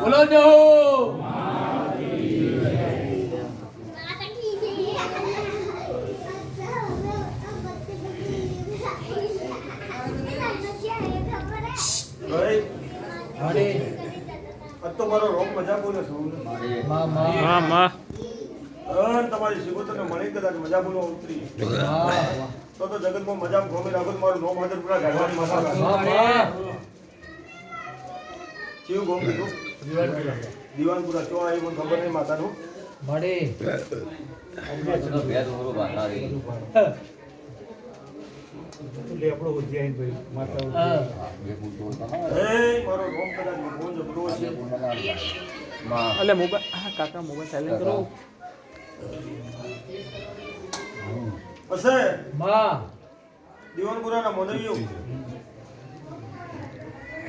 બોલો જો તો મારો રોગ મજા બોલે છો માં તમારી શિકોતરને મળી કદાચ મજા બોલો ઉતરી. તો તો જગતમાં મજા ગમે રાખો તો મારું નોમ હાજર પૂરા ગાઢવાની માથા માં માં કેવું ગોમ કીધું દિવાનપુરા ચો આવી મને ખબર નહીં માતાનું? એટલે મોબાઈલ હા કાકા મોબાઈલ સાયલેન્ટ કરો. હશે? માં. દિવાનપુરાના મોદરીઓ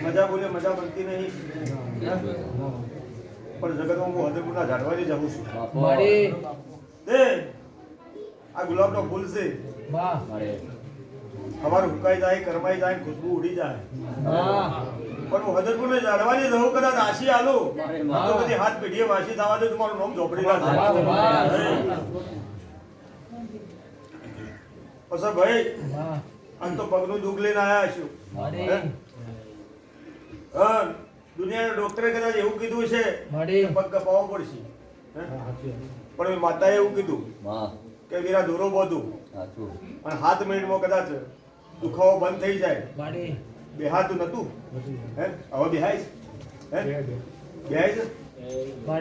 મજા બોલે મજા બનતી નહીં. પણ જગતમાં હું હદરપુરના ઝાડવાની જાઉં છું. એ આ ગુલાબનો ફૂલ છે. માં. અમારું હુકાઈ જાય કરમાઈ જાય ખુશ્બુ ઉડી જાય. પણ હું હદરપુરને ઝાડવાની જવું કદાચ આશી આલો. તો બધી હાથ પેઢીએ વાસી થવા દે તમારું નામ ઝોપડી ના થાય ભાઈ આમ તો પગનું દુઃખ લઈને આવ્યા છું. હા? દુનિયાના ડોક્ટરે કદાચ એવું કીધું છે પગ કપાવવો પડશે. પણ માતાએ એવું કીધું કે વીરા દોરો બોધું. પણ હાથ મિનિટમાં કદાચ દુખાવો બંધ થઈ જાય. બેહાતું નતું. હે? હવે બેહાઈશ હે? બેહાઈશ હા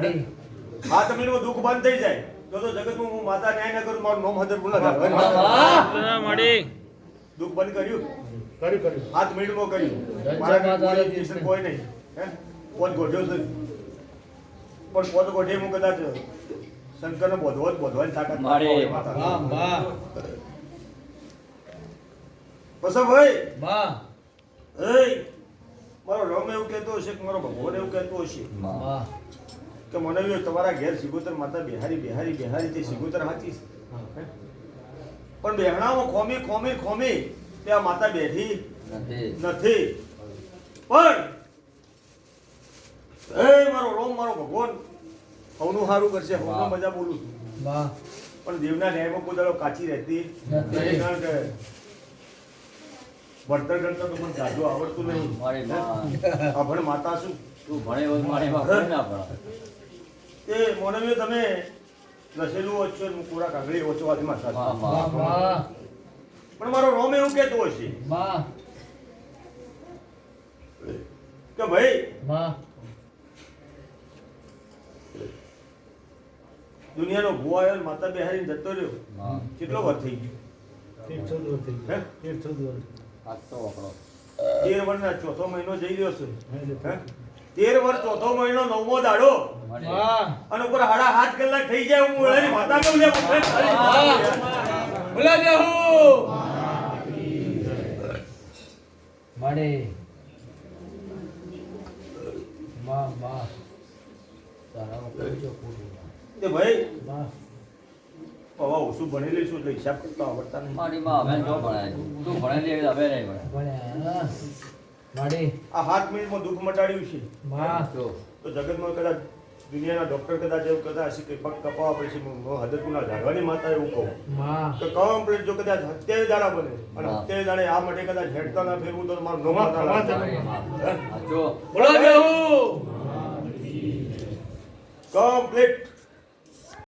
હાથ મિનિટમાં દુઃખ બંધ થઈ જાય. તો તો જગતમાં હું માતા ન્યાય ન કરું મારું નોમ ભૂલા થાય મળી દુઃખ બંધ કર્યું? કર્યું કર્યું. હાથ મિનિટમાં કર્યું. મારા કોઈ કોઈ નહીં. હે? પોત ગોઠ્યો છે. પણ પોત ગોઠે હું કદાચ શંકરનો બોધવો જ બોધવાની તાકાત મારે. માતા. માં માં મારો રમ એવું કહેતો હશે કે મારો ભગવાન એવું કહેતો હશે? કે મને એવું તમારા ઘેર સિગોતર માતા બિહારી બિહારી બિહારી તે સિગોતર હાચી છે. પણ બેહણામાં ખોમી ખોમી ખોમી ત્યાં માતા બેઠી નથી. પણ એ મારો રોમ મારો ભગવાન સૌનું સારું કરશે હવનું મજા બોલું છું. પણ દેવના ન્યાયમાં કોઈ કાચી રહેતી નહીં કારણ કે ભણતર કરતા તો મને જાજુ આવડતું નહીં. મારી આ ભણ માતા શું? તું ભણે મારી ના ભણે. એ મોનવીઓ તમે લસેલું ઓછો હું કોરા કાગળી ઓછો વાથી માતા પણ મારો રોમ એવું કહેતો હશે કે ભાઈ દુનિયાનો ભૂ આવ્યો ને માતા બિહારી જતો રહ્યો. કેટલો વર્ષ થઈ ગયો? હાથ તો તેર વર્ષના ચોથો મહિનો જઈ ગયો છે. તેર વર્ષ ચોથો મહિનો નવમો દાડો. અને ઉપર હાડા હાથ કલાક થઈ જાય હું ઓળાની માતા કહું લે બોલા મળે માં માં તારા કરજો પૂરું તે ભાઈ માં પવા ઓછું ભણી લઈશું એટલે હિસાબ કરતા આવડતા નહીં મારી માં હવે જો ભણાય. તું ભણેલી હોય હવે નહીં ભણે. ભણ્યા આ સાત મિનિટમાં દુઃખ મટાડ્યું છે તો જગતમાં કદાચ દુનિયાના ડોક્ટર કદાચ એવું કહેતા હશે કે પગ કપાવવા પડશે હું ઝાડવાની માતા એવું કહું માં તો કમ્પ્લીટ જો કદાચ અત્યારે દાડા બને અને. દાડે આ માટે કદાચ હેડતા ના ફેરવું તો મારું નો માતા લાગે. મારી માં. હા, જો. બોલા દેહુ કમ્પ્લીટ